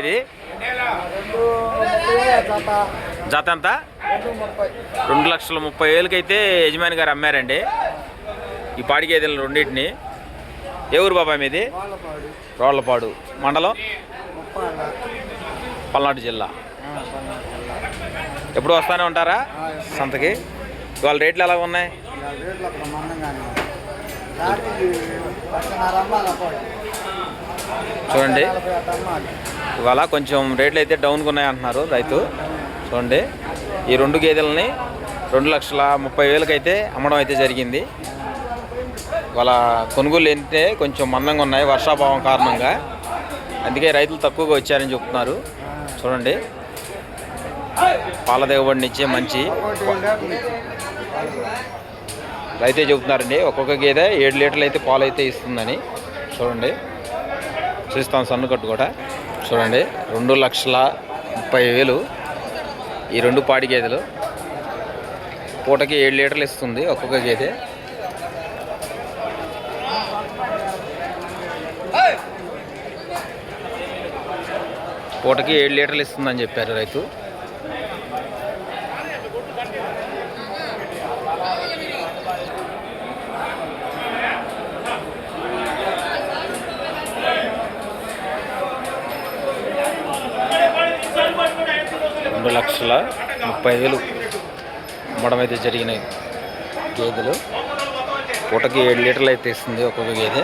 ఇది? జత ఎంత? రెండు లక్షల ముప్పై వేలకైతే యజమాని గారు అమ్మారండి. ఈ పాడి గేదెలను రెండింటిని. ఏ ఊరు బాబాయ్ మీది? రోళ్ళపాడు మండలం? పల్నాడు జిల్లా. ఎప్పుడు వస్తానే ఉంటారా? సంతకి. ఇవాళ రేట్లు ఎలా ఉన్నాయి? చూడండి. ఇవాళ కొంచెం రేట్లు అయితే డౌన్గా ఉన్నాయి అంటున్నారు రైతు. చూడండి. ఈ రెండు గేదెలని రెండు లక్షల ముప్పై వేలకైతే అమ్మడం అయితే జరిగింది. ఇవాళ కొనుగోలు ఏంటంటే కొంచెం మందంగా ఉన్నాయి వర్షాభావం కారణంగా. అందుకే రైతులు తక్కువగా వచ్చారని చెప్తున్నారు. చూడండి. పాల దిగుబడినిచ్చే మంచి. రైతే చెబుతున్నారండి. ఒక్కొక్క గేదె ఏడు లీటర్లు అయితే పాలు అయితే ఇస్తుందని. చూడండి. చూస్తాం సన్ను కట్టు కూడా చూడండి రెండు లక్షల ముప్పై వేలు ఈ రెండు పాడి గేదెలు. పూటకి ఏడు లీటర్లు ఇస్తుంది ఒక్కొక్క గేదె. పూటకి ఏడు లీటర్లు ఇస్తుందని చెప్పారు రైతు. రెండు లక్షల ముప్పై వేలు అమ్మడం అయితే జరిగినాయి. గేదెలు. పూటకి ఏడు లీటర్లు అయితే ఇస్తుంది ఒక్కొక్క గేదె.